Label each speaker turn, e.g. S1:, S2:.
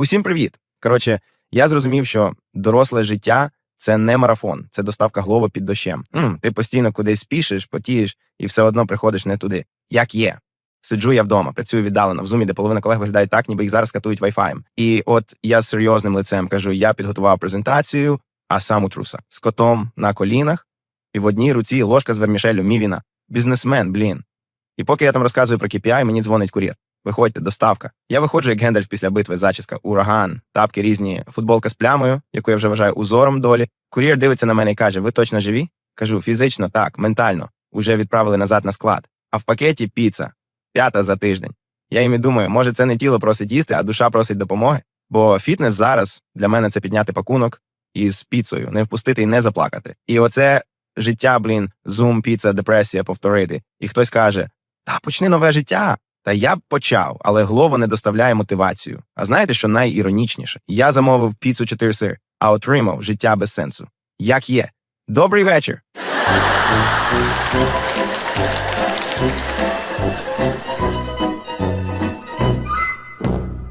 S1: Усім привіт! Коротше, я зрозумів, що доросле життя це не марафон, це доставка глова під дощем. ти постійно кудись спішиш, потієш і все одно приходиш не туди. Як є. Сиджу я вдома, працюю віддалено в зумі, де половина колег виглядає так, ніби їх зараз катують вайфаєм. І от я з серйозним лицем кажу: я підготував презентацію, а сам у трусах з котом на колінах, і в одній руці ложка з вермішелю Мівіна. Бізнесмен, блін. І поки я там розказую про KPI, мені дзвонить кур'єр. Виходьте, доставка. Я виходжу як Гендальф після битви, зачіска, ураган, тапки різні, футболка з плямою, яку я вже вважаю узором долі. Кур'єр дивиться на мене і каже: Ви точно живі? Кажу, фізично, так, ментально. Уже відправили назад на склад. А в пакеті піца, п'ята за тиждень. Я їм і думаю, може, це не тіло просить їсти, а душа просить допомоги. Бо фітнес зараз для мене це підняти пакунок із піцею, не впустити і не заплакати. І оце життя, блін, зум, піца, депресія повторити. І хтось каже: Та почни нове життя. Та я б почав, але Глово не доставляє мотивацію. А знаєте, що найіронічніше? Я замовив піцу 4 сир, а отримав життя без сенсу. Як є. Добрий вечір.